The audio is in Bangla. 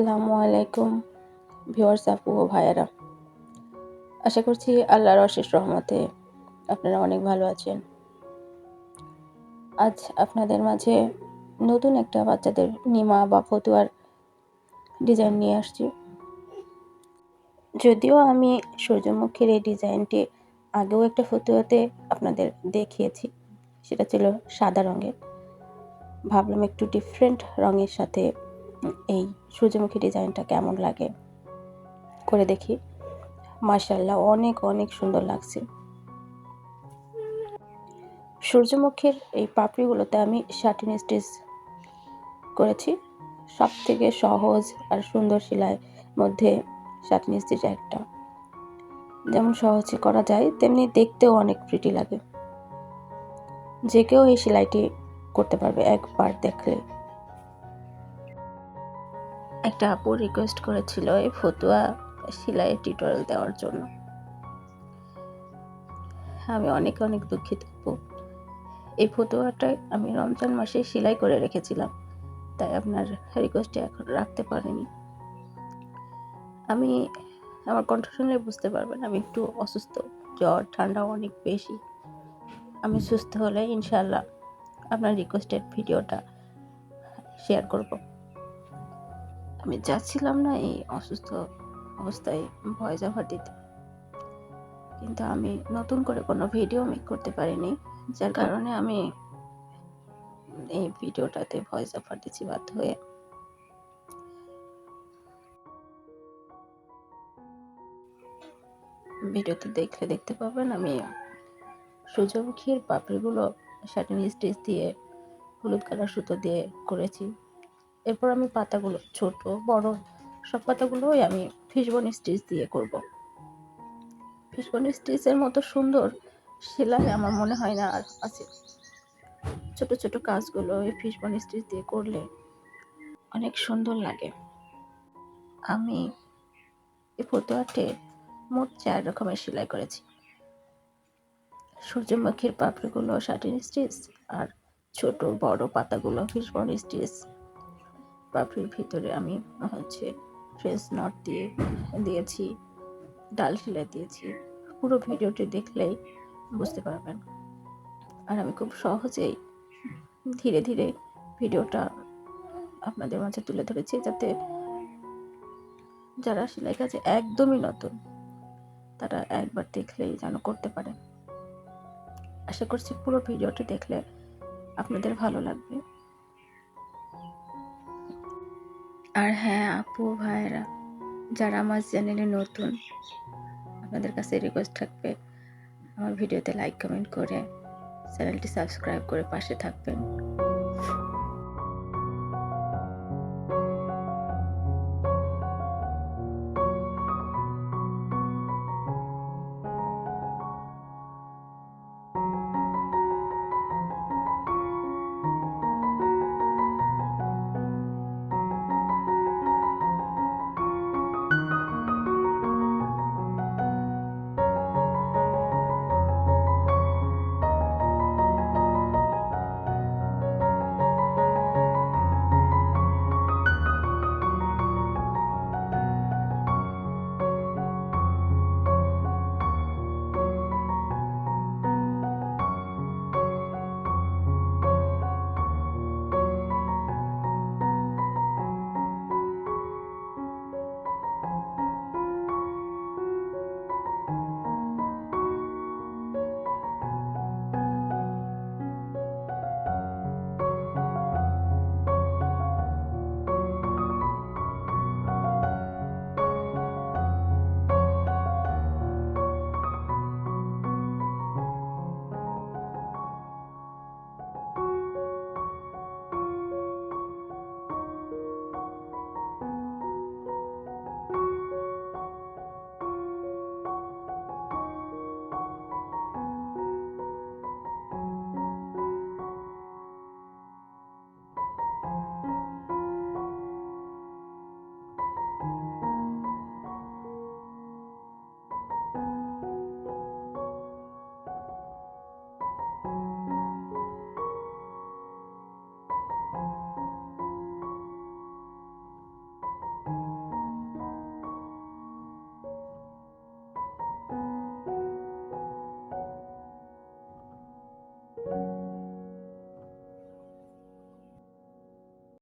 আসসালামু আলাইকুম ভিউয়ার্স, আপু ও ভাইয়েরা। আশা করছি আল্লাহর অশেষ রহমতে আপনারা অনেক ভালো আছেন। আজ আপনাদের মাঝে নতুন একটা বাচ্চাদের নিমা বা ফতুয়ার ডিজাইন নিয়ে আসছি। যদিও আমি সূর্যমুখীর এই ডিজাইনটি আগেও একটা ফতুয়াতে আপনাদের দেখিয়েছি, সেটা ছিল সাদা রঙের। ভাবলাম একটু ডিফারেন্ট রঙের সাথে এই সূর্যমুখী ডিজাইনটা কেমন লাগে? করে দেখি। মার্শাল্লাহ অনেক অনেক সুন্দর লাগছে। সূর্যমুখীর এই পাপড়িগুলোতে আমি শার্টিন স্টিচ করেছি। সব থেকে সহজ আর সুন্দর সেলাই মধ্যে শার্টিন স্টিচ একটা। যেমন সহজে করা যায়, তেমনি দেখতেও অনেক প্রিটি লাগে। যে কেউ এই সেলাইটি করতে পারবে একবার দেখলে। একটা আপু রিকোয়েস্ট করেছিল এই ফতুয়া সেলাইয়ের টিউটোরিয়াল দেওয়ার জন্য। আমি অনেক অনেক দুঃখিত আপু। এই ফতুয়াটা আমি রমজান মাসে সেলাই করে রেখেছিলাম, তাই আপনার রিকোয়েস্টে এখন রাখতে পারিনি। আমি, আমার কণ্ঠ শুনলে বুঝতে পারবেন আমি একটু অসুস্থ, জ্বর ঠান্ডা অনেক বেশি। আমি সুস্থ হলে ইনশাল্লাহ আপনার রিকোয়েস্টেড ভিডিওটা শেয়ার করব। আমি যাচ্ছিলাম না এই অসুস্থ অবস্থায় ভয়েস ওভার দিতে। কিন্তু আমি নতুন করে কোনো ভিডিও মেক করতে পারিনি যার কারণে আমি এই ভিডিওটাতে ওভার দিচ্ছি বাধ্য হয়ে। ভিডিওতে দেখলে দেখতে পাবেন আমি সূর্যমুখীর পাপড়িগুলো শাটিন স্টিচ দিয়ে হলুদ কালার সুতো দিয়ে করেছি। এরপর আমি পাতাগুলো ছোট, বড়, সব পাতাগুলোই আমি ফিশবন স্টিচ দিয়ে করব। ফিশবন স্টিচের মতো সুন্দর সেলাই আমার মনে হয় না আর আছে। ছোট ছোট কাজগুলো এই ফিশবন স্টিচ দিয়ে করলে অনেক সুন্দর লাগে। আমি এই ফটোয়াটে মোট চার রকমের সেলাই করেছি। সূর্যমুখীর পাপড়িগুলো শাটিন স্টিচ আর ছোট, বড় পাতাগুলো ফিশবন স্টিচ পাপড়ির ভিতরে আমি হচ্ছে ফ্রেস নট দিয়ে দিয়েছি, ডাল সেলাই দিয়েছি। পুরো ভিডিওটি দেখলেই বুঝতে পারবেন। আর আমি খুব সহজেই ধীরে ধীরে ভিডিওটা আপনাদের মাঝে তুলে ধরেছি যাতে যারা সেলাই কাজে একদমই নতুন, তারা একবার দেখলেই যেন করতে পারে। আশা করছি পুরো ভিডিওটি দেখলে আপনাদের ভালো লাগবে। আর হ্যাঁ আপু ভাইরা যারা আমার চ্যানেলে নতুন, আপনাদের কাছে রিকোয়েস্ট থাকবে, আমার ভিডিওতে লাইক কমেন্ট করে চ্যানেলটি সাবস্ক্রাইব করে পাশে থাকবেন।